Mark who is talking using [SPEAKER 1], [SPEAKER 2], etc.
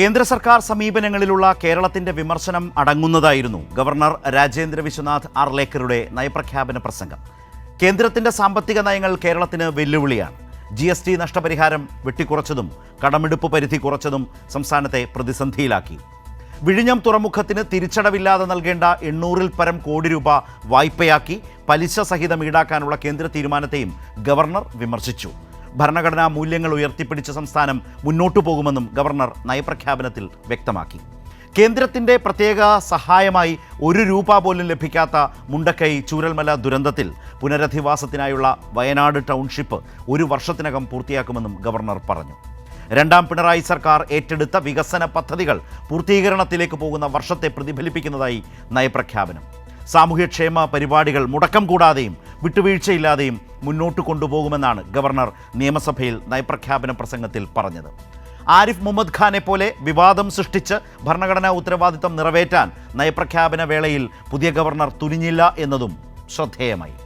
[SPEAKER 1] കേന്ദ്ര സർക്കാർ സമീപനങ്ങളിലുള്ള കേരളത്തിന്റെ വിമർശനം അടങ്ങുന്നതായിരുന്നു ഗവർണർ രാജേന്ദ്ര വിശ്വനാഥ് ആർലേക്കറുടെ നയപ്രഖ്യാപന പ്രസംഗം. കേന്ദ്രത്തിന്റെ സാമ്പത്തിക നയങ്ങൾ കേരളത്തിന് വെല്ലുവിളിയാണ്. ജി എസ് ടി നഷ്ടപരിഹാരം വെട്ടിക്കുറച്ചതും കടമെടുപ്പ് പരിധി കുറച്ചതും സംസ്ഥാനത്തെ പ്രതിസന്ധിയിലാക്കി. വിഴിഞ്ഞം തുറമുഖത്തിന് തിരിച്ചടവില്ലാതെ നൽകേണ്ട എണ്ണൂറിൽ പരം കോടി രൂപ വായ്പയാക്കി പലിശ സഹിതം ഈടാക്കാനുള്ള കേന്ദ്ര തീരുമാനത്തെയും ഗവർണർ വിമർശിച്ചു. ഭരണഘടനാ മൂല്യങ്ങൾ ഉയർത്തിപ്പിടിച്ച സംസ്ഥാനം മുന്നോട്ടു പോകുമെന്നും ഗവർണർ നയപ്രഖ്യാപനത്തിൽ വ്യക്തമാക്കി. കേന്ദ്രത്തിന്റെ പ്രത്യേക സഹായമായി ഒരു രൂപ പോലും ലഭിക്കാത്ത മുണ്ടക്കൈ ചൂരൽമല ദുരന്തത്തിൽ പുനരധിവാസത്തിനായുള്ള വയനാട് ടൗൺഷിപ്പ് ഒരു വർഷത്തിനകം പൂർത്തിയാക്കുമെന്നും ഗവർണർ പറഞ്ഞു. രണ്ടാം പിണറായി സർക്കാർ ഏറ്റെടുത്ത വികസന പദ്ധതികൾ പൂർത്തീകരണത്തിലേക്ക് പോകുന്ന വർഷത്തെ പ്രതിഫലിപ്പിക്കുന്നതായി നയപ്രഖ്യാപനം. സാമൂഹ്യക്ഷേമ പരിപാടികൾ മുടക്കം കൂടാതെയും വിട്ടുവീഴ്ചയില്ലാതെയും മുന്നോട്ട് കൊണ്ടുപോകുമെന്നാണ് ഗവർണർ നിയമസഭയിൽ നയപ്രഖ്യാപന പ്രസംഗത്തിൽ പറഞ്ഞത്. ആരിഫ് മുഹമ്മദ് ഖാനെ പോലെ വിവാദം സൃഷ്ടിച്ച് ഭരണഘടനാ ഉത്തരവാദിത്തം നിറവേറ്റാൻ നയപ്രഖ്യാപന വേളയിൽ പുതിയ ഗവർണർ തുനിഞ്ഞില്ല എന്നതും ശ്രദ്ധേയമായി.